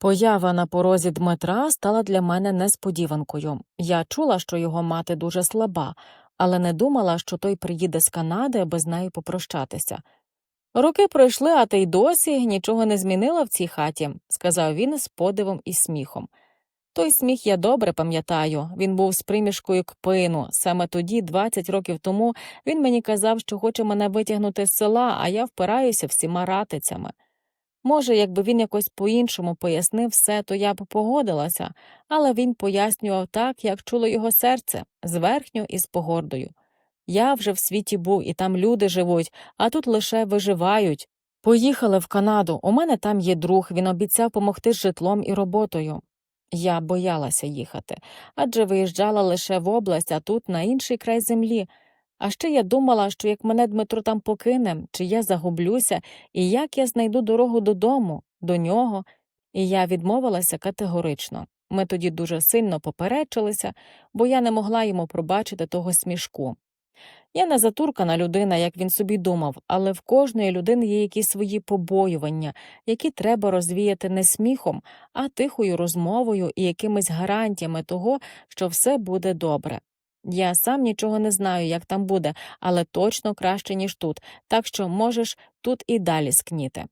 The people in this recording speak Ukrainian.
Поява на порозі Дмитра стала для мене несподіванкою. Я чула, що його мати дуже слаба, але не думала, що той приїде з Канади, аби з нею попрощатися. Роки пройшли, а ти й досі нічого не змінила в цій хаті, сказав він з подивом і сміхом. Той сміх я добре пам'ятаю. Він був з примішкою кпину. Саме тоді, 20 років тому, він мені казав, що хоче мене витягнути з села, а я впираюся всіма ратицями. Може, якби він якось по-іншому пояснив все, то я б погодилася, але він пояснював так, як чуло його серце, зверхньо і з погордою. Я вже в світі був, і там люди живуть, а тут лише виживають. Поїхали в Канаду. У мене там є друг, він обіцяв помогти з житлом і роботою. Я боялася їхати, адже виїжджала лише в область, а тут на інший край землі. А ще я думала, що як мене Дмитро там покине, чи я загублюся, і як я знайду дорогу додому, до нього, і я відмовилася категорично. Ми тоді дуже сильно поперечилися, бо я не могла йому пробачити того смішку. Я не затуркана людина, як він собі думав, але в кожної людини є якісь свої побоювання, які треба розвіяти не сміхом, а тихою розмовою і якимись гарантіями того, що все буде добре. Я сам нічого не знаю, як там буде, але точно краще, ніж тут, так що можеш тут і далі скніти.